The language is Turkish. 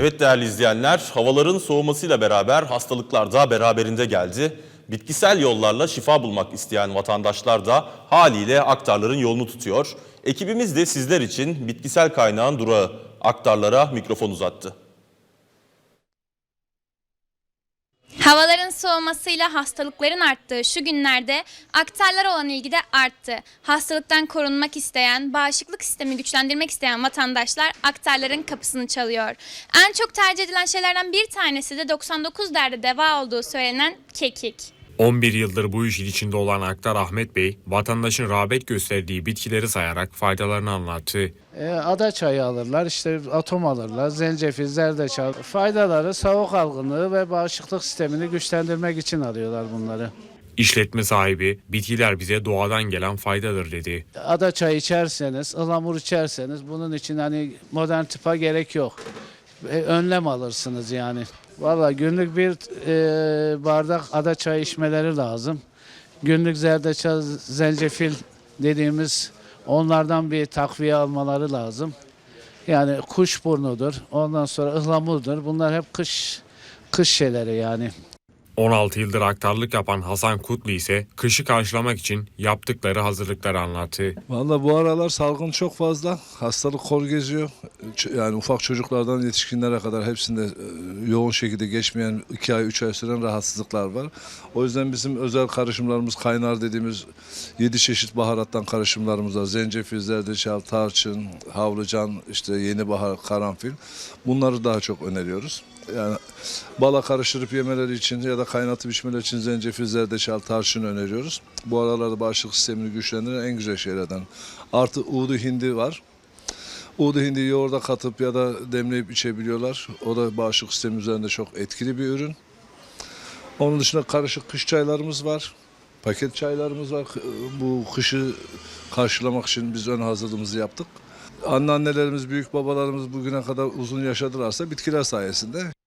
Evet değerli izleyenler, havaların soğumasıyla beraber hastalıklar da beraberinde geldi. Bitkisel yollarla şifa bulmak isteyen vatandaşlar da haliyle aktarların yolunu tutuyor. Ekibimiz de sizler için bitkisel kaynağın durağı aktarlara mikrofon uzattı. Havaların soğumasıyla hastalıkların arttığı şu günlerde aktarlara olan ilgi de arttı. Hastalıktan korunmak isteyen, bağışıklık sistemi güçlendirmek isteyen vatandaşlar aktarların kapısını çalıyor. En çok tercih edilen şeylerden bir tanesi de 99 derde deva olduğu söylenen kekik. 11 yıldır bu işin içinde olan Aktar Ahmet Bey, vatandaşın rağbet gösterdiği bitkileri sayarak faydalarını anlattı. E, ada çayı alırlar, işte atom alırlar, zencefil, zerdeçal. Faydaları soğuk algınlığı ve bağışıklık sistemini güçlendirmek için alıyorlar bunları. İşletme sahibi, bitkiler bize doğadan gelen faydadır dedi. Ada çayı içerseniz, ıhlamur içerseniz bunun için hani modern tıpa gerek yok. E, önlem alırsınız yani. Valla günlük bir e, bardak ada çayı içmeleri lazım. Günlük zerdeçal, zencefil dediğimiz onlardan bir takviye almaları lazım. Yani kuşburnudur, ondan sonra ıhlamurdur. Bunlar hep kış kış şeyleri yani. 16 yıldır aktarlık yapan Hasan Kutlu ise kışı karşılamak için yaptıkları hazırlıkları anlattı. Valla bu aralar salgın çok fazla. Hastalık kor geziyor. Yani ufak çocuklardan yetişkinlere kadar hepsinde e, yoğun şekilde geçmeyen 2 ay 3 ay süren rahatsızlıklar var. O yüzden bizim özel karışımlarımız kaynar dediğimiz 7 çeşit baharattan karışımlarımız var. Zencefil, zerdeçal, tarçın, havlucan, işte yeni bahar, karanfil. Bunları daha çok öneriyoruz. Yani bala karıştırıp yemeleri için ya da kaynatıp içmeleri için zencefil, zerdeçal, tarçın öneriyoruz. Bu aralarda bağışıklık sistemini güçlendiren en güzel şeylerden. Artı uğdu hindi var. Uğdu hindi yoğurda katıp ya da demleyip içebiliyorlar. O da bağışıklık sistemi üzerinde çok etkili bir ürün. Onun dışında karışık kış çaylarımız var. Paket çaylarımız var. Bu kışı karşılamak için biz ön hazırlığımızı yaptık. Anneannelerimiz, büyük babalarımız bugüne kadar uzun yaşadılarsa bitkiler sayesinde.